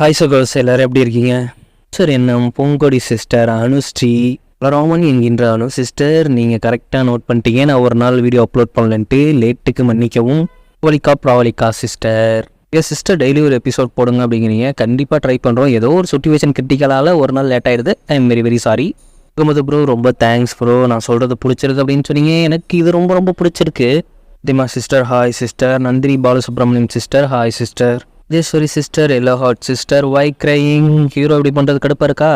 Hi சகோஸ் எல்லோரும் எப்படி இருக்கீங்க? சார் என்ன பொங்கொடி சிஸ்டர் அனுஸ்ரீ ரோமன் என்கின்ற அனு சிஸ்டர் நீங்கள் கரெக்டாக நோட் பண்ணிட்டீங்க. நான் ஒரு நாள் வீடியோ அப்லோட் பண்ணலன்ட்டு லேட்டுக்கு மன்னிக்கவும். ப்ராவலிக்கா ப்ராவலிக்கா சிஸ்டர் என் சிஸ்டர் டெய்லி ஒரு எபிசோட் போடுங்க அப்படிங்கிறீங்க. கண்டிப்பாக ட்ரை பண்ணுறோம் ஏதோ ஒரு சுச்சுவேஷன் கிரிட்டிக்கலால் ஒரு நாள் லேட் ஆயிடுது. I am very very sorry Mohammed bro ரொம்ப தேங்க்ஸ் ப்ரோ நான் சொல்கிறது பிடிச்சிருக்கு அப்படின்னு சொன்னீங்க. எனக்கு இது ரொம்ப ரொம்ப பிடிச்சிருக்கு. திமா sister hi sister Nandini Balasubramaniam sister hi sister Jayeswari sister yellow hot sister why crying hero இப்படி பண்ணுறது கடுப்பாக இருக்கா?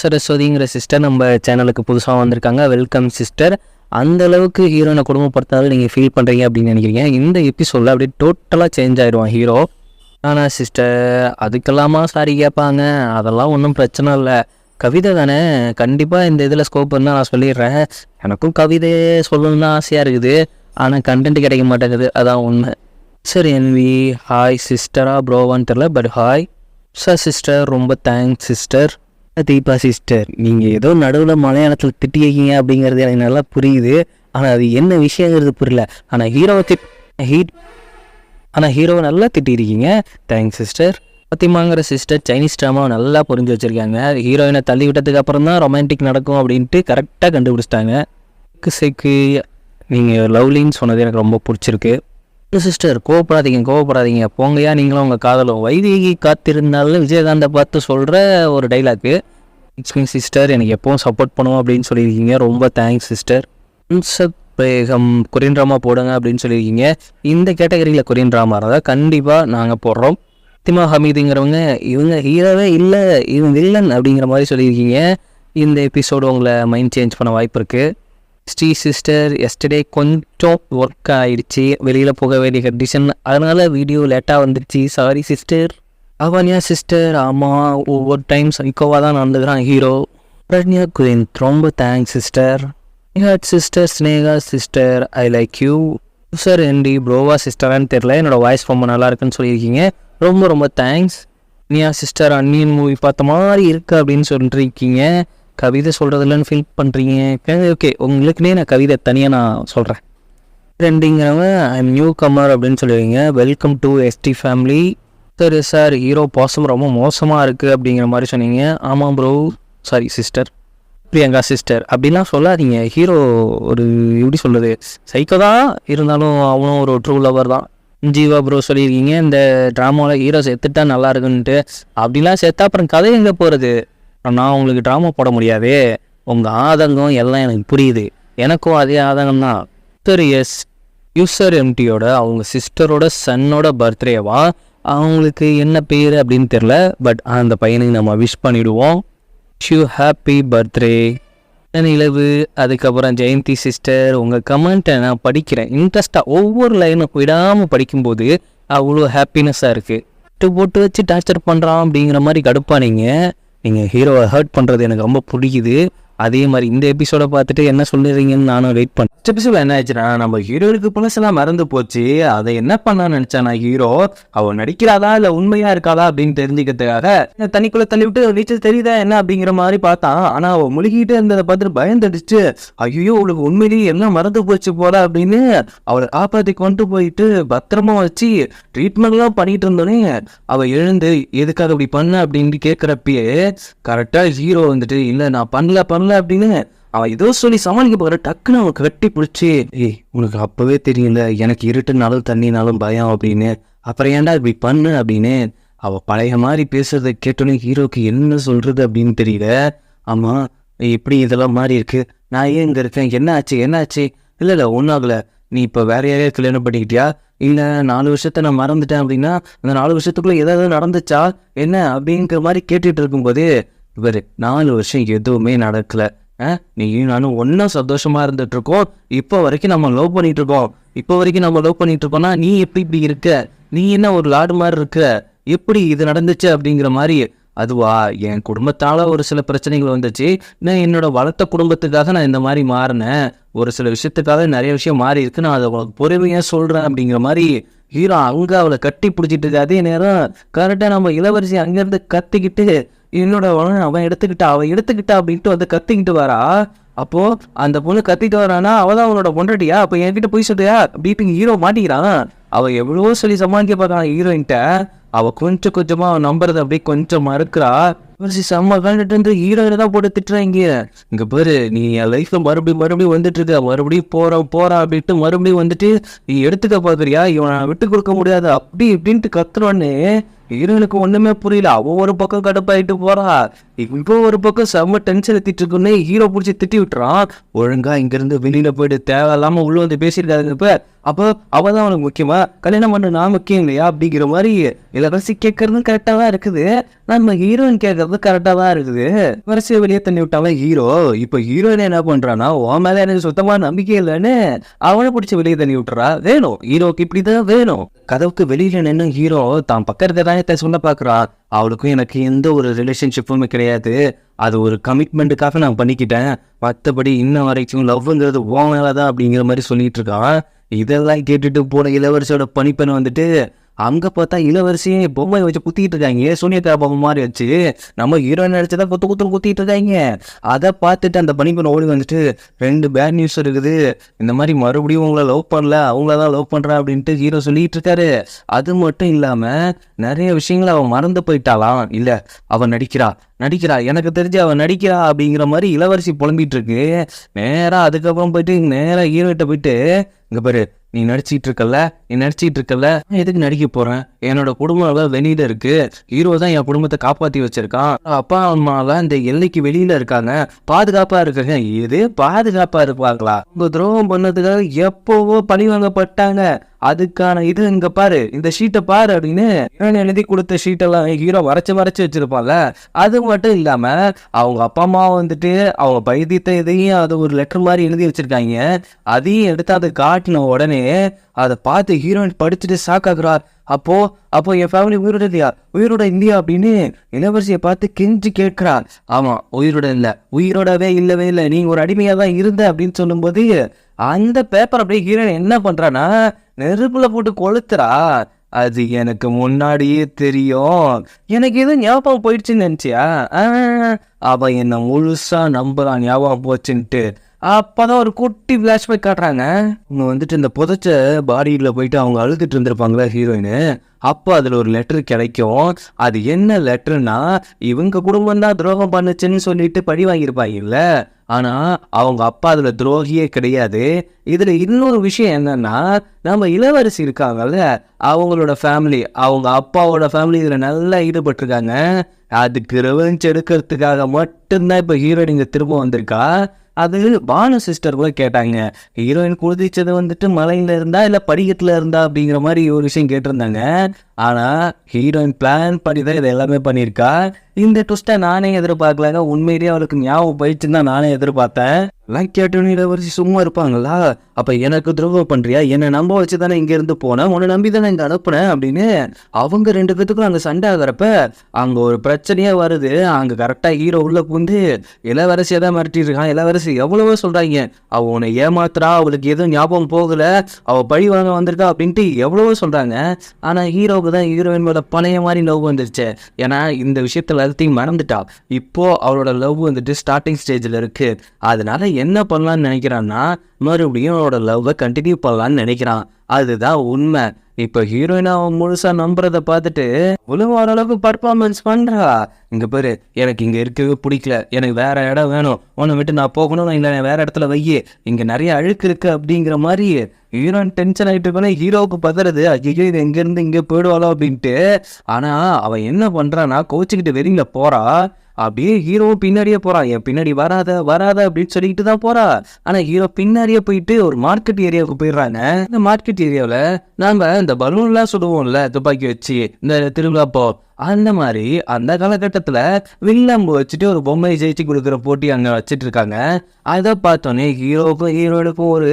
சரஸ்வதிங்கிற சிஸ்டர் நம்ம சேனலுக்கு புதுசாக வந்திருக்காங்க. வெல்கம் சிஸ்டர் அந்த அளவுக்கு ஹீரோனை குடும்பப்படுத்தாலும் நீங்கள் ஃபீல் பண்ணுறீங்க அப்படின்னு நினைக்கிறீங்க. இந்த எபிசோடில் அப்படியே டோட்டலாக சேஞ்ச் ஆயிடுவான் ஹீரோ ஆனால் சிஸ்டர் அதுக்கெல்லாமா சாரி கேட்பாங்க. அதெல்லாம் ஒன்றும் பிரச்சனை இல்லை. கவிதை தானே. கண்டிப்பாக இந்த இதில் ஸ்கோப் இருந்தால் நான் சொல்லிடுறேன். எனக்கும் கவிதையே சொல்லணும்னு ஆசையாக இருக்குது. ஆனால் கண்டென்ட் கிடைக்க மாட்டேங்குது. அதான் உண்மை. சரி என்வி. ஹாய் சிஸ்டரா ப்ரோவான்னு தெரில பட் ஹாய் சார் சிஸ்டர் ரொம்ப தேங்க்ஸ் சிஸ்டர் தீபா சிஸ்டர் நீங்கள் ஏதோ நடுவில் மலையாளத்தில் திட்டியிருக்கீங்க அப்படிங்கிறது எனக்கு நல்லா புரியுது. ஆனால் அது என்ன விஷயங்கிறது புரியல. ஆனால் ஹீரோவை திட் ஹீட் ஆனால் ஹீரோவை நல்லா திட்டியிருக்கீங்க. தேங்க்ஸ் சிஸ்டர் பத்திமாங்கிற சிஸ்டர் சைனீஸ் ட்ராமாவை நல்லா புரிஞ்சு வச்சுருக்காங்க. ஹீரோயினை தள்ளி விட்டதுக்கு அப்புறம் தான் ரொமான்டிக் நடக்கும் அப்படின்ட்டு கரெக்டாக கண்டுபிடிச்சிட்டாங்க. சேக்கு நீங்கள் லவ்லின்னு சொன்னது எனக்கு ரொம்ப பிடிச்சிருக்கு. சிஸ்டர் கோவப்படாதீங்க கோவப்படாதீங்க. போங்கயா நீங்களும் உங்கள் காதலும். வைதேகி காத்திருந்தாலும் விஜயகாந்தை பார்த்து சொல்கிற ஒரு டைலாக்கு இட்ஸ் சிஸ்டர் எனக்கு எப்போவும் சப்போர்ட் பண்ணுவோம் அப்படின்னு சொல்லியிருக்கீங்க. ரொம்ப தேங்க்ஸ் சிஸ்டர் வேகம் கொரியன் ட்ராமா போடுங்க அப்படின்னு சொல்லியிருக்கீங்க. இந்த கேட்டகரியில் கொரியன் ட்ராமா இருந்தால் கண்டிப்பாக நாங்கள் போடுறோம். திமா ஹமீதுங்கிறவங்க இவங்க ஹீரோவே இல்லை இவங்க வில்லன் அப்படிங்கிற மாதிரி சொல்லியிருக்கீங்க. இந்த எபிசோடு உங்களை மைண்ட் சேஞ்ச் பண்ண வாய்ப்பு இருக்குது ஸ்ரீ சிஸ்டர் எஸ்டர்டே கொஞ்சம் ஒர்க் ஆகிடுச்சி வெளியில் போக வேண்டிய கண்டிஷன் அதனால் வீடியோ லேட்டாக வந்துடுச்சு. சாரி சிஸ்டர் அவன்யா சிஸ்டர் ஆமாம் ஒவ்வொரு டைம் சைக்கோவாக தான் நடந்துக்கிறான் ஹீரோ பிரக்ஞா குயின் ரொம்ப thanks sister hot sister Sneha sister I like you sir என்டி ப்ரோவா சிஸ்டரான்னு தெரில என்னோடய வாய்ஸ் ரொம்ப நல்லா இருக்குன்னு சொல்லியிருக்கீங்க. ரொம்ப ரொம்ப thanks Niya sister Anniyan movie பார்த்த மாதிரி இருக்கு அப்படின்னு சொல்லிட்டு இருக்கீங்க. கவிதை சொல்கிறதில்லன்னு ஃபீல் பண்ணுறீங்க ஓகே உங்களுக்குனே நான் கவிதை தனியாக நான் சொல்கிறேன் ரெண்டிங்கிறவங்க ஐ எம் நியூ கமர் அப்படின்னு சொல்லுவீங்க. வெல்கம் டு எஸ்டி ஃபேமிலி சரி சார் ஹீரோ பாசம் ரொம்ப மோசமாக இருக்குது அப்படிங்கிற மாதிரி சொன்னீங்க. ஆமாம் bro sorry sister Priyanka sister அப்படிலாம் சொல்லாதீங்க. ஹீரோ ஒரு எப்படி சொல்கிறது சைக்கோ தான் இருந்தாலும் அவனும் ஒரு ட்ரூ லவர் தான். ஜீவா ப்ரோ சொல்லியிருக்கீங்க. இந்த ட்ராமாவில் ஹீரோ செத்துட்டா நல்லா இருக்குன்ட்டு. அப்படிலாம் செத்தா அப்புறம் கதை எங்கே போகிறது நான் உங்களுக்கு ட்ராமா போட முடியாது. உங்கள் ஆதங்கம் எல்லாம் எனக்கு புரியுது. எனக்கும் அதே ஆதங்கம் தான். சரி எஸ் யூசர் எம்டியோட அவங்க சிஸ்டரோட சன்னோட பர்த்டேவா அவங்களுக்கு என்ன பேர் அப்படின்னு தெரில பட் அந்த பையனுக்கு நம்ம விஷ் பண்ணிவிடுவோம் ஷூ ஹாப்பி பர்த்டே நிலவு அதுக்கப்புறம் ஜெயந்தி சிஸ்டர் உங்கள் கமெண்ட்டை நான் படிக்கிறேன். இன்ட்ரெஸ்ட்டாக ஒவ்வொரு லைனும் விடாமல் படிக்கும்போது அவ்வளோ ஹாப்பினஸ்ஸாக இருக்குது போட்டு போட்டு வச்சு டார்ச்சர் பண்ணுறான் அப்படிங்கிற மாதிரி கடுப்பானீங்க. நீங்கள் ஹீரோவை ஹர்ட் பண்ணுறது எனக்கு ரொம்ப பிடிக்குது. அதே மாதிரி இந்த எபிசோட பார்த்துட்டு என்ன சொல்லுறீங்கன்னு நானும் வெயிட் பண்ணேன் எபிசோட என்ன ஆச்சுன்னா நம்ம ஹீரோவுக்கு பழசெல்லாம் மறந்து போச்சு. அதை என்ன பண்ணான்னு நினச்சானா ஹீரோ அவ நடிக்கிறாளா இல்லை உண்மையா இருக்காளா அப்படின்னு தெரிஞ்சுக்கிறதுக்காக என்ன தண்ணிக்குள்ள தள்ளி விட்டு நீச்சல் தெரியுதா என்ன அப்படிங்கிற மாதிரி பார்த்தான். ஆனால் அவள் முழுகிட்டே இருந்ததை பார்த்துட்டு பயந்துடுச்சு. ஐயோ அவளுக்கு உண்மையிலேயே எல்லாம் மறந்து போச்சு போல அப்படின்னு அவளை காப்பாற்றி கொண்டு போயிட்டு பத்திரமா வச்சு ட்ரீட்மெண்ட்லாம் பண்ணிட்டு இருந்தோடனே அவள் எழுந்து எதுக்காக இப்படி பண்ண? அப்படின்னு கேட்குறப்பயே கரெக்டாக ஹீரோ வந்துட்டு இல்லை நான் பண்ணல பண்ணல அப்படின்னு. அவன் ஏதோ சொல்லி சமாளிக்க போகிற டக்குன்னு அவன் கட்டி பிடிச்சி ஏய் உனக்கு அப்போவே தெரியல எனக்கு இருட்டுனாலும் தண்ணினாலும் பயம் அப்படின்னு. அப்புறம் ஏன்டா இப்படி பண்ணு? அப்படின்னு. அவள் பழைய மாதிரி பேசுறதை கேட்டோன்னே ஹீரோக்கு என்ன சொல்கிறது அப்படின்னு தெரியல. ஆமாம் எப்படி இதெல்லாம் மாறி இருக்கு? நான் ஏன் இங்கே இருக்கேன்? என்ன ஆச்சு? என்ன ஆச்சு? இல்லை இல்லை ஒன்றும் நீ இப்போ வேற யாரையாவது கல்யாணம் பண்ணிக்கிட்டியா? இல்லை நாலு வருஷத்தை நான் மறந்துட்டேன் அப்படின்னா அந்த நாலு வருஷத்துக்குள்ளே ஏதாவது நடந்துச்சா? என்ன? அப்படிங்கிற மாதிரி கேட்டுட்டு இருக்கும்போது இவர் நாலு வருஷம் எதுவுமே நடக்கலை. நீயும் நானும் ஒன்றா சந்தோஷமாக இருந்துட்டு இருக்கோம் இப்போ வரைக்கும் நம்ம லவ் பண்ணிட்டு இருக்கோம் இப்போ வரைக்கும் நம்ம லவ் பண்ணிட்டு இருக்கோம்னா நீ எப்படி இப்படி இருக்க? நீ என்ன ஒரு லாடு மாதிரி இருக்க? எப்படி இது நடந்துச்சு அப்படிங்கிற மாதிரி. அதுவா? என் குடும்பத்தால் ஒரு சில பிரச்சனைகள் வந்துச்சு. நான் என்னோட வளர்த்த குடும்பத்துக்காக நான் இந்த மாதிரி மாறினேன். ஒரு சில விஷயத்துக்காக நிறைய விஷயம் மாறி இருக்கு. நான் அதை உனக்கு பொறுமையாக சொல்கிறேன் அப்படிங்கிற மாதிரி ஹீரோ அங்கே அவளை கட்டி பிடிச்சிட்டு இருக்கு அதே நேரம் கரெக்டாக நம்ம இளவரசி அங்கேருந்து கத்திக்கிட்டு என்னோட உடனே அவன் எடுத்துக்கிட்டா அவன் எடுத்துக்கிட்டா அப்படின்ட்டு வந்து கத்திக்கிட்டு வரா. அப்போது அந்த பொண்ணு கத்திட்டு வரானா அவள் தான் அவனோட பொண்டாட்டியா? அப்போ என்கிட்ட போய் சொல்லியா பீப்பிங் ஹீரோ மாட்டிக்கிறான். அவள் எவ்வளவோ சொல்லி சமாளிக்க பார்க்கலாம் ஹீரோயின்ட்ட அவள் கொஞ்சம் கொஞ்சமாக அவன் நம்புறத அப்படியே கொஞ்சம் மறுக்கிறா இவர்சி செம்ம கண்டுட்டு வந்து ஹீரோயினை தான் போட்டு திட்டுறாங்க இங்கே. பாரு நீ என் லைஃப்பில் மறுபடியும் மறுபடியும் வந்துட்டு இருக்க மறுபடியும் போகிறான் போகிறான் அப்படின்ட்டு மறுபடியும் வந்துட்டு நீ எடுத்துக்க பார்க்குறியா இவனை விட்டு கொடுக்க முடியாது. அப்படி இப்படின்ட்டு கத்துறோன்னு ஹீரோயினுக்கு ஒண்ணுமே புரியல. அவ ஒரு பக்கம் கடுப்பாயிட்டு போறா. இப்போ ஒரு பக்கம் செம்ம டென்ஷன் எடுத்துட்டு இருக்குன்னு ஹீரோ பிடிச்சி திட்டி விட்டுறான் ஒழுங்கா இங்கிருந்து வெளியில் வெளியில போயிட்டு தேவையில்லாம உள்ள வந்து பேசியிருக்காங்க இப்ப. அப்போ அவள் தான் அவனுக்கு முக்கியமா கல்யாணம் பண்ண நான் முக்கியம் இல்லையா? அப்படிங்கிற மாதிரி இளவரசி கேட்கறதும் கரெக்டா தான் இருக்குது. நம்ம ஹீரோயின் கேட்கறது கரெக்டா தான் இருக்குது. வரிசையை வெளியே தண்ணி விட்டாலும் ஹீரோ இப்போ ஹீரோயின் என்ன பண்ணுறான்னா உன் மேல எனக்கு சுத்தமா நம்பிக்கை இல்லைன்னு அவனை பிடிச்சி வெளியே தண்ணி விட்டுறா. வேணும். ஹீரோக்கு இப்படிதான் வேணும். கதவுக்கு வெளியில நின்று ஹீரோ தான் பக்கத்துல நியாயத்தை சொல்ல பார்க்குறா. அவளுக்கும் எனக்கு எந்த ஒரு ரிலேஷன்ஷிப்புமே கிடையாது. அது ஒரு கமிட்மெண்ட்டுக்காக நான் பண்ணிக்கிட்டேன். மற்றபடி இன்ன வரைக்கும் லவ்ங்கிறது ஓ மேலே தான் அப்படிங்கிற மாதிரி சொல்லிட்டு இருக்கான் இதெல்லாம் கேட்டுட்டு போன இளவரசியோட பணிப்பெண் வந்துட்டு அங்கே பார்த்தா இளவரசியும் பொம்மை வச்சு குத்திக்கிட்டு இருக்காங்க. சூனியக்கா பொம்மை மாதிரி வச்சு. நம்ம ஹீரோயின் நடிச்சதா குத்து குத்து குத்திட்டு இருக்காங்க. அதை பார்த்துட்டு அந்த பனிப்பெண் ஓடி வந்துட்டு ரெண்டு பேட் நியூஸ் இருக்குது. இந்த மாதிரி மறுபடியும் உங்களை லவ் பண்ணல. அவங்கள தான் லவ் பண்ணுறேன் அப்படின்ட்டு ஹீரோ சொல்லிட்டு இருக்காரு. அது மட்டும் இல்லாமல் நிறைய விஷயங்களை அவன் மறந்து போயிட்டாளாம் இல்லை அவன் நடிக்கிறா. நடிக்கிறா. எனக்கு தெரிஞ்சு அவன் நடிக்கிறா அப்படிங்கிற மாதிரி இளவரசி புலம்பிட்டு இருக்கு. நேராக அதுக்கப்புறம் போயிட்டு நேராக ஹீரோகிட்ட போயிட்டு இங்கே பாரு நீ நடிச்சிட்டு இருக்கல நீ நடிச்சிட்டு இருக்கல எதுக்கு நடிக்க போறேன்? என்னோட குடும்பம் எல்லாம் வெளியில இருக்கு. ஹீரோ தான் என் குடும்பத்தை காப்பாத்தி வச்சிருக்கான். அப்பா அம்மாலாம் இந்த எல்லைக்கு வெளியில இருக்காங்க. பாதுகாப்பா இருக்காங்க இது பாதுகாப்பா இருப்பாங்களா? உங்க துரோகம் பண்ணதுக்காக எப்போவோ பழி வாங்கப்பட்டாங்க. அதுக்கான இது இங்க பாரு இந்த ஷீட்டை பாரு அப்படின்னு எழுதி கொடுத்த ஷீட்டெல்லாம் ஹீரோ வரைச்சு வரைச்சு வச்சிருப்பாங்க அது மட்டும் இல்லாம அவங்க அப்பா அம்மா வந்துட்டு அவங்க பைத்தியத்தை இதையும் அது ஒரு லெட்டர் மாதிரி எழுதி வச்சிருக்காங்க. அதையும் எடுத்து அதை காட்டின உடனே அதை பார்த்து ஹீரோயின் படிச்சுட்டு ஷாக் அப்போ அப்போ என் ஃபேமிலி உயிரோட இல்லையா? உயிரோட இல்லையா அப்படின்னு இளவரசியை பார்த்து கெஞ்சி கேட்கிறா. ஆமா உயிரோட இல்லை. உயிரோடவே இல்லவே இல்லை. நீ ஒரு அடிமையா தான் இருந்த அப்படின்னு சொல்லும்போது அந்த பேப்பர் அப்படியே ஹீரோயின் என்ன பண்றானா நெருப்புல போட்டு கொளுத்துறா. அது எனக்கு முன்னாடியே தெரியும். எனக்கு எதுவும் ஞாபகம் போயிடுச்சுன்னு நினச்சியா? ஆ, என்னை என்ன முழுசா நம்புறான் ஞாபகம் போச்சுன்ட்டு. அப்போதான் ஒரு குட்டி ஃப்ளாஷ்பேக் காட்டுறாங்க. இவங்க வந்துட்டு இந்த புதைச்ச பாடியில் போயிட்டு அவங்க அழுதுட்டு இருந்திருப்பாங்களா ஹீரோயின் அப்போ அதில் ஒரு லெட்டர் கிடைக்கும். அது என்ன லெட்டர்னா இவங்க குடும்பம் தான் துரோகம் பண்ணுச்சுன்னு சொல்லிட்டு பழி வாங்கியிருப்பாங்கல்ல. ஆனால் அவங்க அப்பா அதில் துரோகியே கிடையாது. இதில் இன்னொரு விஷயம் என்னன்னா நம்ம இளவரசி இருக்காங்கல்ல அவங்களோட ஃபேமிலி அவங்க அப்பாவோட ஃபேமிலி இதில் நல்லா ஈடுபட்டிருக்காங்க. அதுக்கு ரெவெஞ்ச் எடுக்கிறதுக்காக மட்டும்தான் இப்போ ஹீரோயின் இங்கே திரும்ப வந்திருக்கா. அது பானு சிஸ்டர் கூட கேட்டாங்க. ஹீரோயின் குதிச்சது வந்துட்டு மலையில இருந்தா இல்ல படிக்கட்டில் இருந்தா அப்படிங்கிற மாதிரி ஒரு விஷயம் கேட்டிருந்தாங்க. ஆனா ஹீரோயின் பிளான் பண்ணி தான் இதை எல்லாமே பண்ணியிருக்கா. இந்த ட்விஸ்ட்டை நானே எதிர்பார்க்கலாங்க. உண்மையிலேயே அவளுக்கு ஞாபகம் போயிடுச்சுன்னு தான் நானே எதிர்பார்த்தேன். லைக் கேட்டோன்னு இளவரசி சும்மா இருப்பாங்களா? அப்போ எனக்கு துரோகம் பண்ணுறியா என்னை நம்ப வச்சு தானே இங்கேருந்து போனேன். உன்னை நம்பி தானே இங்கே அனுப்புனேன் அப்படின்னு அவங்க ரெண்டு பேத்துக்கும் அங்கே சண்டை ஆகிறப்ப அங்கே ஒரு பிரச்சனையே வருது. அங்கே கரெக்டாக ஹீரோ உள்ளே புந்து இளவரசியை தான் மிரட்டிட்டு இருக்கான். இளவரசி எவ்வளவோ சொல்கிறாங்க அவள் உன்னை ஏமாத்துறா. அவளுக்கு எதுவும் ஞாபகம் போகலை. அவள் பழி வாங்க வந்திருக்கா அப்படின்ட்டு எவ்வளவோ சொல்கிறாங்க ஆனால் ஹீரோவுக்கு தான் ஹீரோயின் மேலே பழைய மாதிரி லவ் வந்துருச்சு. ஏன்னா இந்த விஷயத்தில் எல்லாத்தையும் மறந்துட்டா. இப்போ அவளோட லவ் வந்துட்டு ஸ்டார்டிங் ஸ்டேஜ்ல இருக்கு. அதனால என்ன பண்ணலாம்னு நினைக்கிறான்னா மறுபடியும் அவளோட லவ்வை கண்டினியூ பண்ணலாம்னு நினைக்கிறான். அதுதான் உண்மை. இப்போ ஹீரோயினா அவன் முழுசா நம்புறத பார்த்துட்டு இவ்வளவு ஓரளவுக்கு பர்ஃபார்மன்ஸ் பண்றா. இங்க பாரு எனக்கு இங்க இருக்கவே பிடிக்கல. எனக்கு வேற இடம் வேணும். உன்னை விட்டு நான் போகணும் இல்லை வேற இடத்துல வையே இங்க நிறைய அழுக்கு இருக்கு அப்படிங்கிற மாதிரி ஹீரோயின் டென்ஷன் ஆகிட்டு இருக்கோன்னே ஹீரோவுக்கு பதறது ஐயோ இது எங்க இருந்து இங்க போயிடுவாளோ அப்படின்ட்டு. ஆனா அவன் என்ன பண்றான்னா கோச்சுக்கிட்டு வெளியில போறா. அப்படியே ஹீரோ பின்னாடியே போறான். என் பின்னாடி வராத வராத அப்படின்னு சொல்லிக்கிட்டு தான் போறா. ஆனா ஹீரோ பின்னாடியே போயிட்டு ஒரு மார்க்கெட் ஏரியாவுக்கு போயிடுறாங்க. இந்த மார்க்கெட் ஏரியாவில் நாம இந்த பலூன்லாம் சுடுவோம்ல துப்பாக்கி வச்சு இந்த திருவிழாப்போ அந்த மாதிரி அந்த காலகட்டத்தில் வில்லம்பு வச்சுட்டு ஒரு பொம்மை ஜெயிச்சு கொடுக்குற போட்டி அங்கே வச்சுட்டு இருக்காங்க. அதை பார்த்தோன்னே ஹீரோவுக்கும் ஹீரோயினுக்கும் ஒரு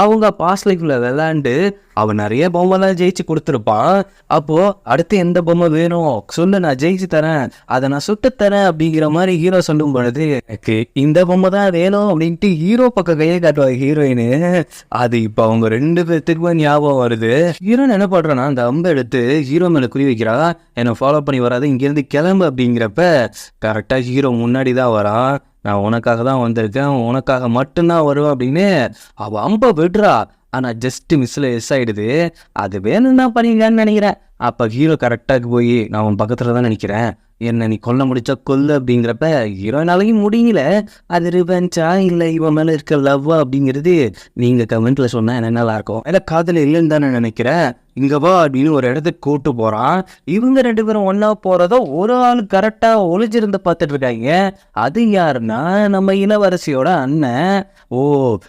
அவங்க பாஸ்ட் லைஃப்ல விளாண்டு அவன் நிறைய பொம்மை தான் ஜெயிச்சு கொடுத்துருப்பான். அப்போ அடுத்து எந்த பொம்மை வேணும்? சொல்லு நான் ஜெயிச்சு தரேன். அதை நான் சுட்டு தரேன் அப்படிங்கிற மாதிரி ஹீரோ சொல்லும் பொழுது எனக்கு இந்த பொம்மை தான் வேணும் அப்படின்ட்டு ஹீரோ பக்கம் கையை காட்டுவாங்க ஹீரோயின் அது இப்போ அவங்க ரெண்டு பேர்த்துக்குமே ஞாபகம் வருது. ஹீரோன்னு என்ன பண்ணுறான்னா அந்த அம்பை எடுத்து ஹீரோ மேல குறி வைக்கிறா. என்னை ஃபாலோ பண்ணி வராது இங்கேருந்து கிளம்பு அப்படிங்கிறப்ப கரெக்டாக ஹீரோ முன்னாடி தான் வரான். நான் உனக்காக தான் வந்திருக்கேன் உனக்காக மட்டும்தான் வருவேன் அப்படின்னு அவள் அம்ப விடுறா. ஆனால் ஜஸ்ட்டு மிஸ்ஸில் எஸ் ஆகிடுது அது வேணும் தான் நினைக்கிறேன். அப்போ ஹீரோ கரெக்டாக போய் நான் உன் பக்கத்தில் தான் நினைக்கிறேன். என்ன நீ கொல்ல முடிச்சா கொல்லு அப்படிங்கிறப்ப ஹீரோனாலையும் முடியல. அது ரிவெஞ்சா இல்லை இவன் மேலே இருக்க லவ்வா அப்படிங்கிறது நீங்கள் கமெண்ட்டில் சொன்னால் என்ன நல்லாயிருக்கும் இல்லை காதல் இல்லைன்னு தான் நான் நினைக்கிறேன் இங்கே வா அப்படின்னு ஒரு இடத்துக்கு கூட்டு போகிறான் இவங்க ரெண்டு பேரும் ஒன்றா போகிறதோ ஒரு ஆள் கரெக்டாக ஒளிஞ்சிருந்து பார்த்துட்டு இருக்காங்க. அது யாருன்னா நம்ம இளவரசியோட அண்ணன். ஓ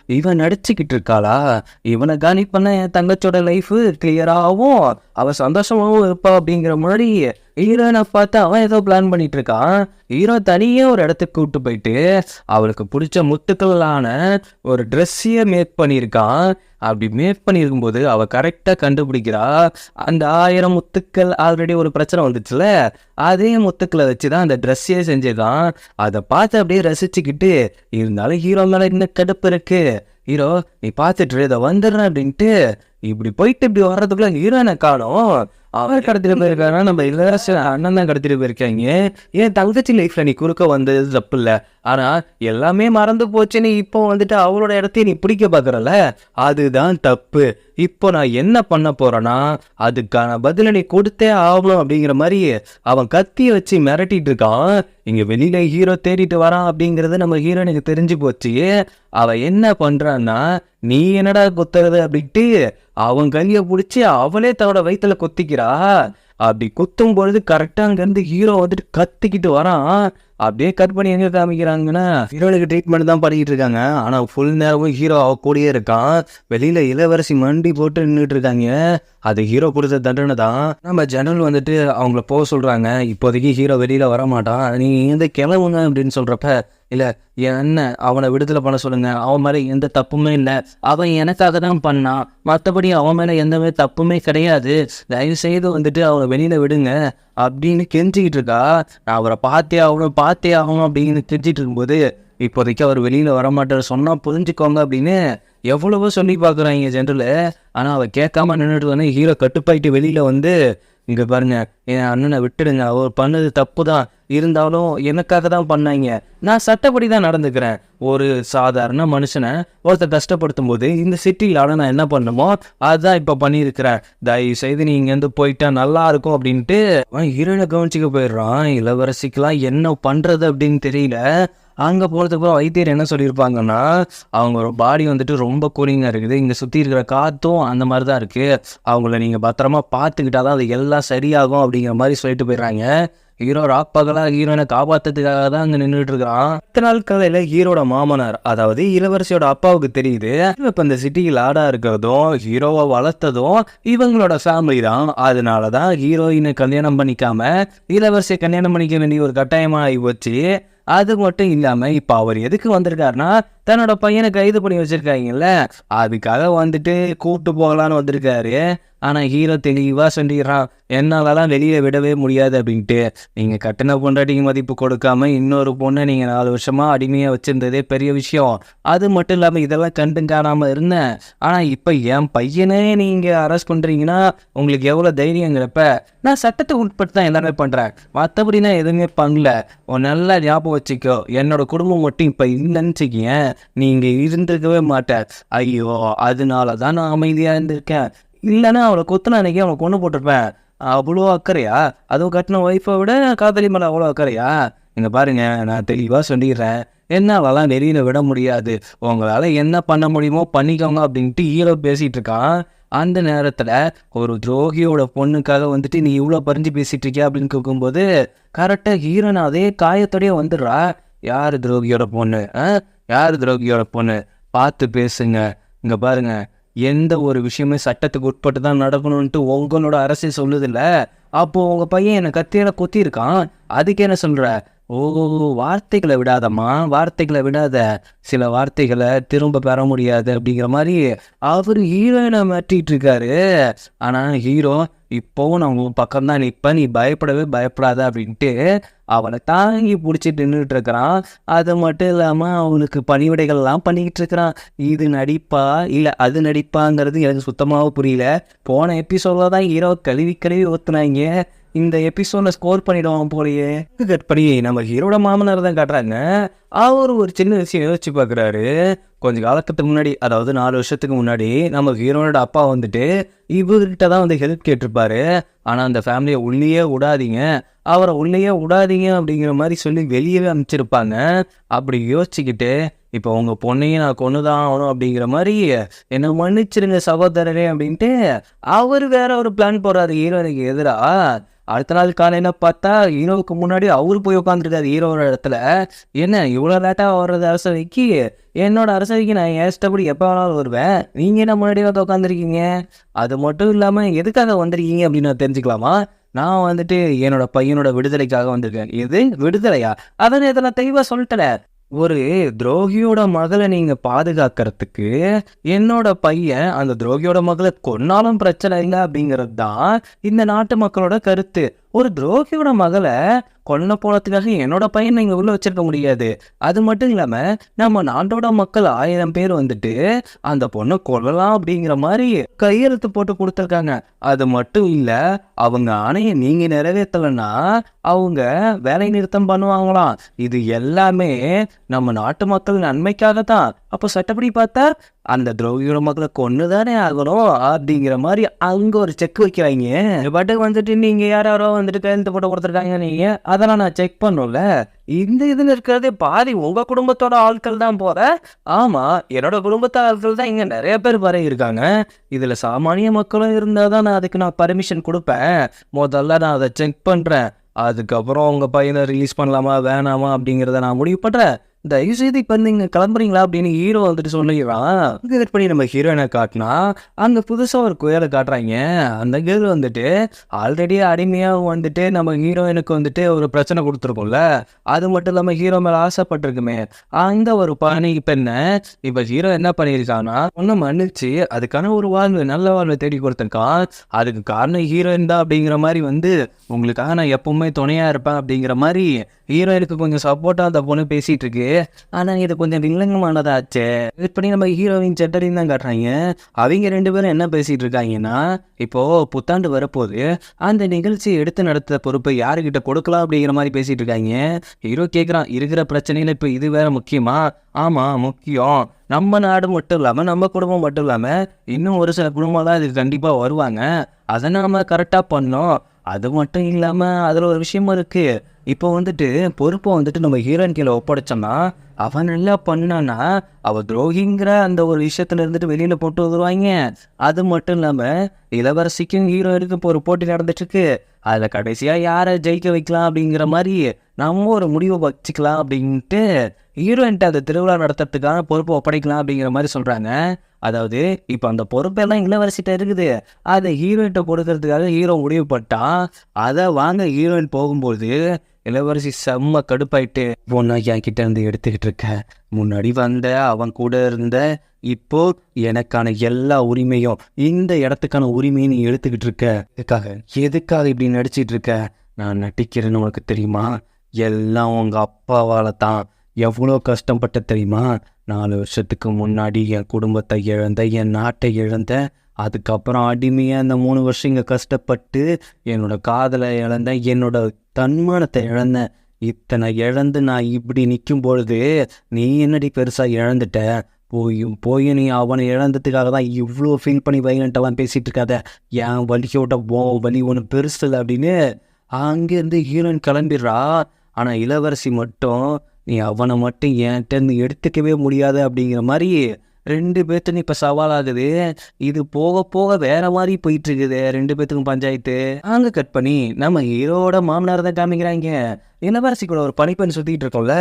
இவன் நடிச்சுக்கிட்டு இருக்காளா? இவனை காலி பண்ண என் தங்கச்சியோட லைஃபு கிளியராகவும் அவள் சந்தோஷமாகவும் இருப்பா அப்படிங்கிற முன்னாடி ஹீரோனை பார்த்து அவன் ஏதோ பிளான் பண்ணிட்டு இருக்கான் ஹீரோ தனியே ஒரு இடத்துக்கு கூப்பிட்டு போயிட்டு அவளுக்கு பிடிச்ச முத்துக்களான ஒரு ட்ரெஸ்ஸையே மேக் பண்ணியிருக்கான். அப்படி மேக் பண்ணியிருக்கும்போது அவள் கரெக்டாக கண்டுபிடிக்கிறா. அந்த ஆயிரம் முத்துக்கள் ஆல்ரெடி ஒரு பிரச்சனை வந்துச்சுல. அதே முத்துக்களை வச்சு தான் அந்த ட்ரெஸ்ஸையே செஞ்சிருக்கான். அதை பார்த்து அப்படியே ரசிச்சுக்கிட்டு இருந்தாலும் ஹீரோ மேலே இன்னும் கடுப்பு இருக்கு. ஹீரோ நீ பார்த்துட்டு இதை வந்துடுறேன் அப்படின்ட்டு இப்படி போயிட்டு இப்படி வர்றதுக்குள்ள ஹீரோயினை காணும். அவர் கடத்திட்டு போயிருக்காருன்னா நம்ம இளவரசி அண்ணன் தான் கடத்திட்டு போயிருக்காங்க. ஏன் தங்கச்சி லைஃப்ல நீ குறுக்க வந்தது தப்பு இல்லை? ஆனா எல்லாமே மறந்து போச்சுன்னு இப்போ வந்துட்டு அவளோட இடத்தையும் நீ பிடிக்க பார்க்குறல அதுதான் தப்பு. இப்போ நான் என்ன பண்ண போறேன்னா அதுக்கான பதிலை நீ கொடுத்தே ஆகணும் அப்படிங்கிற மாதிரி அவன் கத்திய வச்சு மிரட்டிட்டு இருக்கான். இங்க வெளியில ஹீரோ தேடிட்டு வரான் அப்படிங்கறது நம்ம ஹீரோனுக்கு தெரிஞ்சு போச்சு. அவன் என்ன பண்றான்னா நீ என்னடா குத்துறது அப்படின்ட்டு அவன் கையை பிடிச்சி அவளே தன்னோட வயிற்றுல கொத்திக்கிறா. அப்படி குத்தும் பொழுது கரெக்டாக அங்கேருந்து ஹீரோ வந்துட்டு கத்திக்கிட்டு வரான். அப்படியே கட் பண்ணி எங்கே காமிக்கிறாங்கன்னா ஹீரோனுக்கு ட்ரீட்மெண்ட் தான் பண்ணிக்கிட்டு இருக்காங்க. ஆனால் ஃபுல் நேரமும் ஹீரோ அவ கூடயே இருக்கான். வெளியில் இளவரசி மண்டி போட்டு நின்றுட்டு இருக்காங்க. அது ஹீரோ கொடுத்த தண்டனை தான். நம்ம ஜெனரல் வந்துட்டு அவங்கள போக சொல்கிறாங்க இப்போதைக்கு ஹீரோ வெளியில் வர மாட்டான் நீ எந்த கிளம்புங்க அப்படின்னு சொல்கிறப்ப இல்லை என் அண்ணன் அவனை விடுதலை பண்ண சொல்லுங்கள் அவன் மேலே எந்த தப்புமே இல்லை. அவன் எனக்காக தான் பண்ணான் மற்றபடி அவன் மேலே எந்த தப்புமே கிடையாது. தயவு செய்து வந்துட்டு அவனை வெளியில் விடுங்க. அப்படின்னு கெஞ்சிக்கிட்டு இருக்கா. நான் அவரை பார்த்தே ஆகணும் பார்த்தே ஆகணும் அப்படின்னு கெஞ்சிட்டு இருக்கும்போது இப்போதைக்கு அவர் வெளியில் வரமாட்டார். சொன்னால் புரிஞ்சுக்கோங்க அப்படின்னு எவ்வளவோ சொல்லி பார்க்குறாங்க ஜென்ரல் ஆனால் அவள் கேட்காம நின்றுட்டு தானே ஹீரோ கட்டுப்பாயிட்டு வெளியில் வந்து இங்கே பாருங்க என் அண்ணனை விட்டுடுங்க. அவர் பண்ணது தப்பு தான் இருந்தாலும் எனக்காக தான் பண்ணாங்க. நான் சட்டப்படி தான் நடந்துக்கிறேன். ஒரு சாதாரண மனுஷனை ஒருத்தர் கஷ்டப்படுத்தும் போது இந்த சிட்டியில் நான் என்ன பண்ணுமோ அதுதான் இப்போ பண்ணியிருக்கிறேன். தயவு செய்து நீ இங்கேருந்து போயிட்டா நல்லா இருக்கும் அப்படின்ட்டு அவன் ஹீரோனை கவனிச்சிக்க போயிடுறான். இளவரசிக்கெல்லாம் என்ன பண்ணுறது அப்படின்னு தெரியல. அங்கே போகிறதுக்கு அப்புறம் வைத்தியர் என்ன சொல்லியிருப்பாங்கன்னா அவங்க பாடி வந்துட்டு ரொம்ப கூலிங்காக இருக்குது. இங்கே சுற்றி இருக்கிற காற்றும் அந்த மாதிரி தான் இருக்குது அவங்கள நீங்கள் பத்திரமா பார்த்துக்கிட்டா தான் அது எல்லாம் சரியாகும் அப்படிங்கிற மாதிரி சொல்லிட்டு போயிடுறாங்க. ஹீரோ ராக் பகலா ஹீரோனை காப்பாற்றுறதுக்காக தான் அங்கே நின்றுட்டு இருக்கான் இத்தனை நாள் கதையில் ஹீரோட மாமனார் அதாவது இளவரசியோட அப்பாவுக்கு தெரியுது. இப்போ இந்த சிட்டியில் ஆடா இருக்கிறதும் ஹீரோவை வளர்த்ததும் இவங்களோட ஃபேமிலி தான். அதனால தான் ஹீரோயினை கல்யாணம் பண்ணிக்காம இளவரசியை கல்யாணம் பண்ணிக்க வேண்டிய ஒரு கட்டாயமாக ஆகி வச்சு அது மட்டும் இல்லாமல் இப்போ அவர் எதுக்கு வந்திருக்காருன்னா தன்னோட பையனை கைது பண்ணி வச்சுருக்காங்கல்ல. அதுக்காக வந்துட்டு கூப்பிட்டு போகலான்னு வந்திருக்காரு. ஆனால் ஹீரோ தெளிவாக சொல்லிடுறான். என்னாலலாம் வெளியே விடவே முடியாது அப்படின்ட்டு. நீங்கள் கட்டின பொண்டாட்டிக்கு மதிப்பு கொடுக்காம இன்னொரு பொண்ணை நீங்கள் நாலு வருஷமாக அடிமையாக வச்சுருந்ததே பெரிய விஷயம். அது மட்டும் இல்லாமல் இதெல்லாம் கண்டு காணாமல் இருந்தேன். ஆனால் இப்போ என் பையனே நீங்கள் அரெஸ்ட் பண்ணுறீங்கன்னா உங்களுக்கு எவ்வளோ தைரியங்கிறப்ப நான் சட்டத்தை உட்பட்டு தான் எல்லாமே பண்ணுறேன் மற்றபடி நான் எதுவுமே பண்ணல. உன் நல்லா ஞாபகம் வச்சுக்கோ. என்னோட குடும்பம் மட்டும் இப்போ இல்லைன்னு வச்சுக்கேன் நீங்கள் இருந்திருக்கவே மாட்டேன். ஐயோ அதனால தான் நான் அமைதியாக இருந்திருக்கேன். இல்லைன்னா அவளை கொத்துன அன்னைக்கு அவனை கொண்டு போட்டிருப்பேன். அவ்வளோ அக்கறையா? அதுவும் கட்டின ஒய்ஃபை விட காதலி மேலே அவ்வளோ அக்கறையா? இங்கே பாருங்க நான் தெளிவாக சொல்லிடுறேன். என்னாலலாம் வெளியில் விட முடியாது. உங்களால் என்ன பண்ண முடியுமோ பண்ணிக்கோங்க அப்படின்ட்டு ஹீரோ பேசிகிட்டு இருக்கான். அந்த நேரத்தில் ஒரு துரோகியோட பொண்ணுக்காக வந்துட்டு நீ இவ்வளோ பறிஞ்சு பேசிட்டு இருக்கியா அப்படின்னு கேட்கும்போது கரெக்டாக ஹீரோன் அதே காயத்தோடயே வந்துடுறா. யார் துரோகியோட பொண்ணு? ஆ? யார் துரோகியோட பொண்ணு? பார்த்து பேசுங்க. இங்கே பாருங்கள் எந்த ஒரு விஷயமே சட்டத்துக்கு உட்பட்டு தான் நடக்கணும்ன்ட்டு உங்களோட அரசே சொல்லுதில்ல? அப்போது உங்கள் பையன் என்னை கத்தியில் கொத்தியிருக்கான். அதுக்கு என்ன சொல்கிற ஓ வார்த்தைகளை விடாதம்மா வார்த்தைகளை விடாத. சில வார்த்தைகளை திரும்ப பெற முடியாது அப்படிங்கிற மாதிரி அவர் ஹீரோயினை மாட்டிட்டு இருக்காரு. ஆனால் ஹீரோ இப்போவும் நான் உன் பக்கம் தான் நிற்பேன் நீ பயப்படவே பயப்படாத அப்படின்ட்டு அவனை தாங்கி பிடிச்சிட்டு நின்றுட்டு இருக்கிறான் அது மட்டும் இல்லாமல் அவனுக்கு பணிவிடைகள்லாம் பண்ணிக்கிட்டு இருக்கிறான் இது நடிப்பா? இல்லை அது நடிப்பாங்கிறது எனக்கு சுத்தமாக புரியல. போன எபிசோடில் தான் ஹீரோ கழுவி கழுவி ஊற்றுனாங்க இந்த எபிசோட்ல ஸ்கோர் பண்ணிடுவான் போலயே. கட் பண்ணி நம்ம ஹீரோட மாமனார் தான் காட்டுறாங்க அவர் ஒரு சின்ன விஷயம் யோசிச்சு பார்க்குறாரு கொஞ்ச காலத்துக்கு முன்னாடி அதாவது நாலு வருஷத்துக்கு முன்னாடி நம்ம ஹீரோனோட அப்பா வந்துட்டு இவர்கிட்ட தான் வந்து ஹெல்ப் கேட்டிருப்பாரு. ஆனால் அந்த ஃபேமிலியை உள்ளேயே விடாதீங்க. அவரை உள்ளேயே விடாதீங்க அப்படிங்கிற மாதிரி சொல்லி வெளியவே அனுப்பிச்சிருப்பாங்க. அப்படி யோசிச்சுக்கிட்டு இப்போ உங்கள் பொண்ணையும் நான் கொண்டு தான் ஆகணும் அப்படிங்கிற மாதிரி என்னை மன்னிச்சிருங்க சகோதரரே அப்படின்ட்டு அவர் வேற ஒரு பிளான் போடுறாரு. ஹீரோனுக்கு எதிராக அடுத்த நாள் காலையில் பார்த்தா ஹீரோவுக்கு முன்னாடி அவரு போய் உட்காந்துருக்காரு ஹீரோவோட இடத்துல. என்ன இவ்வளோ லேட்டாக வர்றது அரசவைக்கு? என்னோட அரசவைக்கு நான் ஏஸ்டபடி எப்போ வேணாலும் வருவேன். நீங்கள் என்ன முன்னாடி வந்து உட்காந்துருக்கீங்க அது மட்டும் இல்லாமல் எதுக்காக வந்திருக்கீங்க அப்படின்னு நான் தெரிஞ்சுக்கலாமா? நான் வந்துட்டு என்னோட பையனோட விடுதலைக்காக வந்திருக்கேன். எது? விடுதலையா? அதை இதெல்லாம் நான் தெளிவாக சொல்லிட்டல ஒரு துரோகியோட மகளை நீங்க பாதுகாக்கிறதுக்கு என்னோட பையன் அந்த துரோகியோட மகளை கொன்னாலும் பிரச்சனை இல்லை அப்படிங்கிறது தான் இந்த நாட்டு மக்களோட கருத்து. ஒரு துரோகியோட மகளை கொல்ல போனதுக்காக என்னோட பையனை நீங்கள் உள்ளே வச்சிருக்க முடியாது. அது மட்டும் இல்லாமல் நம்ம நாட்டோட மக்கள் ஆயிரம் பேர் வந்துட்டு அந்த பொண்ணை கொல்லலாம் அப்படிங்கிற மாதிரி கையெழுத்து போட்டு கொடுத்துருக்காங்க. அது மட்டும் இல்லை அவங்க ஆணையை நீங்கள் நிறைவேற்றலைன்னா அவங்க வேலை நிறுத்தம் பண்ணுவாங்களாம். இது எல்லாமே நம்ம நாட்டு மக்கள் நன்மைக்காக தான் அப்போ சட்டப்படி பார்த்தா அந்த துரோகியோட மக்களை கொண்டு தானே ஆகணும் அப்படிங்கிற மாதிரி அங்கே ஒரு செக் வைக்கிறாங்க பாட்டுக்கு வந்துட்டு நீங்கள் யார் யாரோ வந்துட்டு கையெழுத்து போட்டு கொடுத்துருக்காங்க நீங்கள் அதெல்லாம் நான் செக் பண்ணும்ல. இந்த இதில் இருக்கிறதே பாதி உங்கள் குடும்பத்தோட ஆட்கள் தான் போகிற ஆமாம் என்னோட குடும்பத்து ஆட்கள் தான் இங்கே நிறைய பேர் வர இருக்காங்க. இதில் சாமானிய மக்களும் இருந்தால் தான் நான் அதுக்கு நான் பர்மிஷன் கொடுப்பேன். முதல்ல நான் அதை செக் பண்ணுறேன் அதுக்கப்புறம் உங்கள் பையனை ரிலீஸ் பண்ணலாமா வேணாமா அப்படிங்கிறத நான் முடிவு பண்ணுறேன் தயவு செய்து இப்போ நீங்கள் கிளம்புறீங்களா அப்படின்னு ஹீரோ வந்துட்டு சொல்லிடுறான் அங்கே கட் பண்ணி நம்ம ஹீரோயினை காட்டினா அங்கே புதுசாக ஒரு குயலை காட்டுறாங்க. அந்த கேர்ள் வந்துட்டு ஆல்ரெடி அடிமையாக வந்துட்டு நம்ம ஹீரோயினுக்கு வந்துட்டு ஒரு பிரச்சனை கொடுத்துருக்கோம்ல அது மட்டும் இல்லாமல் ஹீரோ மேலே ஆசைப்பட்டிருக்குமே. அந்த ஒரு பணி பெண்ணை இப்போ ஹீரோ என்ன பண்ணியிருக்கான்னா ஒன்று மன்னிச்சு அதுக்கான ஒரு வாழ்வு நல்ல வாழ்வை தேடி கொடுத்துருக்கான். அதுக்கு காரணம் ஹீரோயின் தான் அப்படிங்கிற மாதிரி வந்து உங்களுக்காக நான் எப்பவுமே துணையாக இருப்பேன் அப்படிங்கிற மாதிரி ஹீரோயினுக்கு கொஞ்சம் சப்போர்ட்டாக அந்த பொண்ணு பேசிகிட்டு இருக்கு ஆனால் இது கொஞ்சம் வில்லங்கமானதாச்சே. வெயிட் பண்ணி நம்ம ஹீரோயின் செட்டரையும் தான் காட்டுறாங்க. அவங்க ரெண்டு பேரும் என்ன பேசிகிட்டு இருக்காங்கன்னா இப்போது புத்தாண்டு வரப்போகுது. அந்த நிகழ்ச்சியை எடுத்து நடத்த பொறுப்பை யாருக்கிட்ட கொடுக்கலாம் அப்படிங்கிற மாதிரி பேசிகிட்டு இருக்காங்க ஹீரோ கேட்குறான் இருக்கிற பிரச்சனையில் இப்போ இது வேற முக்கியமா? ஆமாம் முக்கியம். நம்ம நாடு மட்டும் இல்லாமல் நம்ம குடும்பம் மட்டும் இல்லாமல் இன்னும் ஒரு சில குடும்பம்லாம் இதுக்கு கண்டிப்பாக வருவாங்க. அதை நம்ம கரெக்டாக பண்ணோம் அது மட்டும் இல்லாமல் அதில் ஒரு விஷயமும் இருக்குது இப்போ வந்துட்டு பொறுப்பை வந்துட்டு நம்ம ஹீரோயின் கீழே ஒப்படைச்சோம்னா அவன் நல்லா பண்ணான்னா அவ துரோகிங்கிற அந்த ஒரு விஷயத்துல இருந்துட்டு வெளியில போட்டு வருவாங்க அது மட்டும் இல்லாம இளவரசிக்கும் ஹீரோயினுக்கும் இப்போ ஒரு போட்டி நடந்துட்டு இருக்கு அதுல கடைசியா யாரை ஜெயிக்க வைக்கலாம் அப்படிங்கிற மாதிரி நம்ம ஒரு முடிவை வச்சுக்கலாம் அப்படின்ட்டு ஹீரோயின்ட்டு அந்த திருவிழா நடத்துறதுக்கான பொறுப்பை ஒப்படைக்கலாம் அப்படிங்கிற மாதிரி சொல்றாங்க. அதாவது இப்போ அந்த பொறுப்பெல்லாம் இளவரசிட்ட இருக்குது. அதை ஹீரோயின்ட்ட கொடுக்கறதுக்காக ஹீரோ முடிவு அதை வாங்க ஹீரோயின் போகும்போது இளவரசி செம்ம கடுப்பாயிட்டு பொண்ணா என் கிட்ட இருந்து எடுத்துக்கிட்டு இருக்க. முன்னாடி வந்த அவன் கூட இருந்த இப்போ எனக்கான எல்லா உரிமையும் இந்த இடத்துக்கான உரிமையை நீ எடுத்துக்கிட்டு இருக்க. எதுக்காக? எதுக்காக இப்படி நடிச்சிட்டு இருக்க? நான் நடிக்கிறேன்னு உனக்கு தெரியுமா? எல்லாம் உங்க அப்பாவால தான் எவ்வளோ கஷ்டப்பட்ட தெரியுமா? நாலு வருஷத்துக்கு முன்னாடி என் குடும்பத்தை இழந்த என் நாட்டை இழந்த அதுக்கப்புறம் அடிமையாக அந்த மூணு வருஷம் இங்கே கஷ்டப்பட்டு என்னோட காதலை இழந்தேன் என்னோட தன்மானத்தை இழந்தேன் இத்தனை இழந்து நான் இப்படி நிற்கும் பொழுது நீ என்னடி பெருசாக இழந்துட்ட? போயும் போய் நீ அவனை இழந்ததுக்காக தான் இவ்வளோ ஃபீல் பண்ணி வைலண்ட்டெல்லாம் பேசிகிட்டு இருக்காத. என் வலியோட ஓ வலி ஒன்று பெருசு இல்லை அப்படின்னு அங்கேருந்து ஹீரோயின் கிளம்பிடுறா. ஆனால் இளவரசி மட்டும் நீ அவனை மட்டும் என்கிட்டருந்து எடுத்துக்கவே முடியாது அப்படிங்கிற மாதிரி ரெண்டு பேர்த்து இப்போ சவாலாகுது. இது போக போக வேற மாதிரி போயிட்டு இருக்குது ரெண்டு பேத்துக்கும் பஞ்சாயத்து. அங்க கட் பண்ணி நம்ம ஹீரோட மாமனார் தான் காமிக்கிறாங்க. இளவரசி கூட ஒரு பனிப்பெண் சுத்திட்டு இருக்கோம்ல?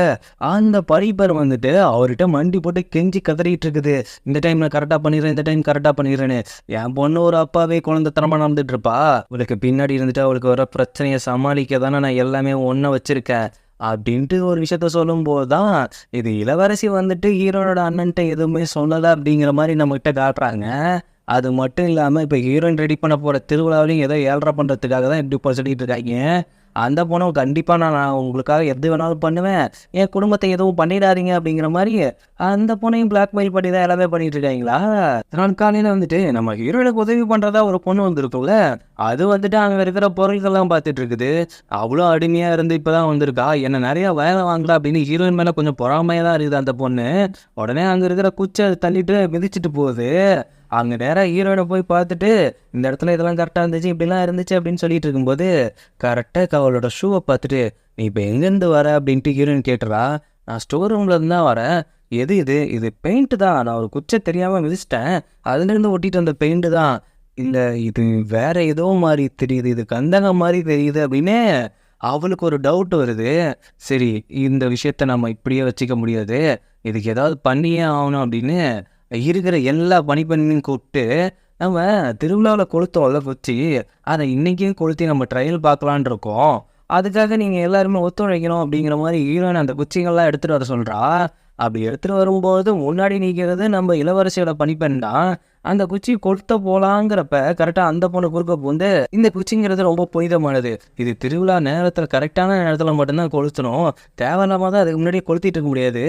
அந்த பனிப்பெண் வந்துட்டு அவர்கிட்ட மண்டி போட்டு கெஞ்சி கதறிட்டு இருக்குது இந்த டைம் நான் கரெக்டாக பண்ணிடுறேன் இந்த டைம் கரெக்டாக பண்ணிடுறேன்னு. என் பொண்ணு ஒரு அப்பாவே குழந்தைத்தனமா நடந்துட்டு இருப்பா அவளுக்கு பின்னாடி இருந்துட்டு அவளுக்கு வர பிரச்சனையை சமாளிக்க தானே நான் எல்லாமே ஒன்றை வச்சிருக்கேன். அப்படின்ட்டு ஒரு விஷயத்த சொல்லும்போது தான் இது இளவரசி வந்துட்டு ஹீரோனோட அண்ணன்ட்ட எதுவுமே சொல்லலை அப்படிங்கிற மாதிரி நம்மகிட்ட காட்டுறாங்க. அது மட்டும் இல்லாமல் இப்போ ஹீரோயின் ரெடி பண்ண போகிற திருவிழாவிலையும் ஏதோ ஏழ்ரா பண்ணுறதுக்காக தான் இப்படி இப்போ சொல்லிட்டு இருக்காங்க. அந்த பொண்ணும் கண்டிப்பாக நான் நான் உங்களுக்காக எது வேணாலும் பண்ணுவேன். என் குடும்பத்தை எதுவும் பண்ணிடாதீங்க அப்படிங்கிற மாதிரி அந்த பொண்ணையும் பிளாக்மெயில் பண்ணி தான் எல்லாமே பண்ணிட்டு இருக்காங்களா? நான் காலையில் வந்துட்டு நம்ம ஹீரோயினுக்கு உதவி பண்ணுறதா ஒரு பொண்ணு வந்திருக்கும்ல. அது வந்துட்டு அங்கே இருக்கிற பொருட்கள்லாம் பார்த்துட்டு இருக்குது. அவ்வளோ அடிமையாக இருந்து இப்போ தான் வந்திருக்கா. என்ன நிறையா வேலை வாங்கலாம் அப்படின்னு ஹீரோயின் மேலே கொஞ்சம் பொறாமையாக தான் இருக்குது அந்த பொண்ணு. உடனே அங்கே இருக்கிற குச்சை தள்ளிட்டு மிதிச்சிட்டு போகுது. அங்கே நேராக ஹீரோயினை போய் பார்த்துட்டு இந்த இடத்துல இதெல்லாம் கரெக்டாக இருந்துச்சு இப்படிலாம் இருந்துச்சு அப்படின்னு சொல்லிட்டு இருக்கும்போது கரெக்டாக அவளோட ஷூவை பார்த்துட்டு நீ இப்போ எங்கேருந்து வர? அப்படின்ட்டு ஹீரோயின் கேட்டுறா. நான் ஸ்டோர் ரூமில் இருந்து தான் வரேன். எது இது? இது பெயிண்ட் தான். நான் ஒரு குச்சை தெரியாமல் மிதிச்சிட்டேன். அதுலேருந்து ஒட்டிட்டு வந்த பெயிண்ட் தான். இல்லை இது வேற ஏதோ மாதிரி தெரியுது. இது கந்தகம் மாதிரி தெரியுது. அப்படின்னு அவளுக்கு ஒரு டவுட் வருது. சரி இந்த விஷயத்த நம்ம இப்படியே வச்சுக்க முடியாது. இதுக்கு ஏதாவது பண்ணியே ஆகணும். அப்படின்னு இருக்கிற எல்லா பனிப்பணியும் கூப்பிட்டு நம்ம திருவிழாவில் கொளுத்தோம்ல குச்சி அதை இன்றைக்கும் கொளுத்தி நம்ம ட்ரையல் பார்க்கலான் இருக்கோம். அதுக்காக நீங்கள் எல்லாருமே ஒத்துழைக்கணும் அப்படிங்கிற மாதிரி ஹீரோயின் அந்த குச்சிங்கள்லாம் எடுத்துகிட்டு வர சொல்கிறா அப்படி எடுத்துகிட்டு வரும்போது முன்னாடி நிற்கிறது நம்ம இளவரசியோட பணிப்பெண் தான். அந்த குச்சி கொளுத்த போலாங்கிறப்ப கரெக்டாக அந்த பொண்ணு குறுக்க போந்து இந்த குச்சிங்கிறது ரொம்ப புனிதமானது. இது திருவிழா நேரத்தில் கரெக்டான நேரத்தில் மட்டும்தான் கொளுத்தணும். தேவையில்லாம தான் அதுக்கு முன்னாடியே கொளுத்திட்டு இருக்க முடியாது.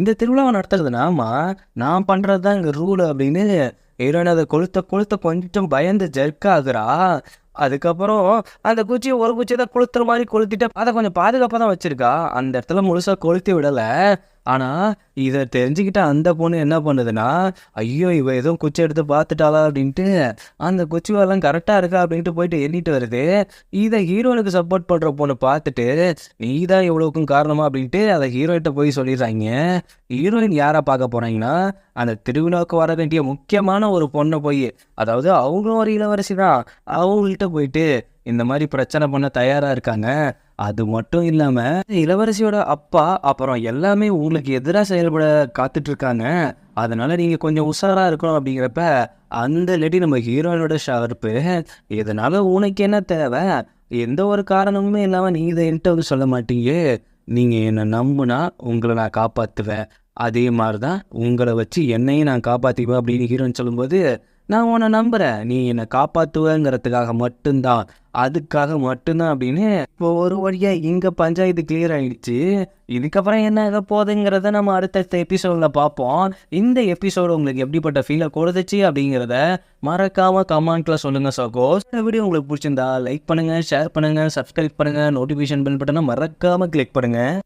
இந்த திருவிழாவை நடத்துறதுனாமா நான் பண்ணுறது தான் இங்கே ரூல் அப்படின்னு ஹீரோயின் அதை கொளுத்த கொளுத்த கொஞ்சம் பயந்து ஜெர்க் ஆகுறா அதுக்கப்புறம் அந்த குச்சியை ஒரு குச்சி தான் கொளுத்துற மாதிரி கொளுத்திட்டு அதை கொஞ்சம் பாதுகாப்பாக தான் வச்சிருக்கா. அந்த இடத்துல முழுசாக கொளுத்தி விடலை. ஆனால் இதை தெரிஞ்சுக்கிட்ட அந்த பொண்ணு என்ன பண்ணுதுன்னா ஐயோ இவ எதுவும் குச்சி எடுத்து பார்த்துட்டாளா அப்படின்ட்டு அந்த குச்சிவெல்லாம் கரெக்டாக இருக்கா அப்படின்ட்டு போயிட்டு எண்ணிட்டு வருது. இதை ஹீரோனுக்கு சப்போர்ட் பண்ணுற பொண்ணு பார்த்துட்டு நீ தான் இவ்வளோக்கும் காரணமா அப்படின்ட்டு அதை ஹீரோயிட்ட போய் சொல்லிடுறாங்க. ஹீரோயின் யாரை பார்க்க போகிறாங்கன்னா அந்த திருவிழாவுக்கு வர வேண்டிய முக்கியமான ஒரு பொண்ணை போய் அதாவது அவங்களும் ஒரு இளவரசி தான். அவங்கள்ட்ட போயிட்டு இந்த மாதிரி பிரச்சனை பண்ண தயாராக இருக்காங்க. அது மட்டும் இல்லாமல் இளவரசியோட அப்பா அப்புறம் எல்லாமே உங்களுக்கு எதிராக செயல்பட காத்துட்டு இருக்காங்க அதனால நீங்கள் கொஞ்சம் உஷாராக இருக்கணும் அப்படிங்கிறப்ப அந்த லேடி நம்ம ஹீரோயினோட ஷார்ப்பு இதனால உனக்கு என்ன தேவை? எந்த ஒரு காரணமுமே இல்லாமல் நீ இதை என்கிட்ட வந்து சொல்ல மாட்டீங்க. நீங்கள் என்னை நம்புனா உங்களை நான் காப்பாற்றுவேன் அதே மாதிரி தான் உங்களை வச்சு என்னையும் நான் காப்பாற்றிக்குவேன் அப்படின்னு ஹீரோன்னு சொல்லும்போது நான் உன்னை நம்புகிறேன் நீ என்னை காப்பாற்றுவங்கிறதுக்காக மட்டும்தான். அதுக்காக மட்டும்தான் அப்படின்னு இப்போ ஒரு வழியாக இங்கே பஞ்சாயத்து கிளியர் ஆயிடுச்சு. இதுக்கப்புறம் என்ன ஆக போகுதுங்கிறத நம்ம அடுத்தடுத்த எபிசோடில் பார்ப்போம். இந்த எபிசோடு உங்களுக்கு எப்படிப்பட்ட ஃபீலை கொடுத்துச்சு அப்படிங்கிறத மறக்காமல் கமெண்ட்டில் சொல்லுங்கள் சகோஸ். இந்த வீடியோ உங்களுக்கு பிடிச்சிருந்தா லைக் பண்ணுங்கள் ஷேர் பண்ணுங்கள் சப்ஸ்கிரைப் பண்ணுங்கள் நோட்டிஃபிகேஷன் பெல் பட்டனை மறக்காமல் கிளிக் பண்ணுங்கள்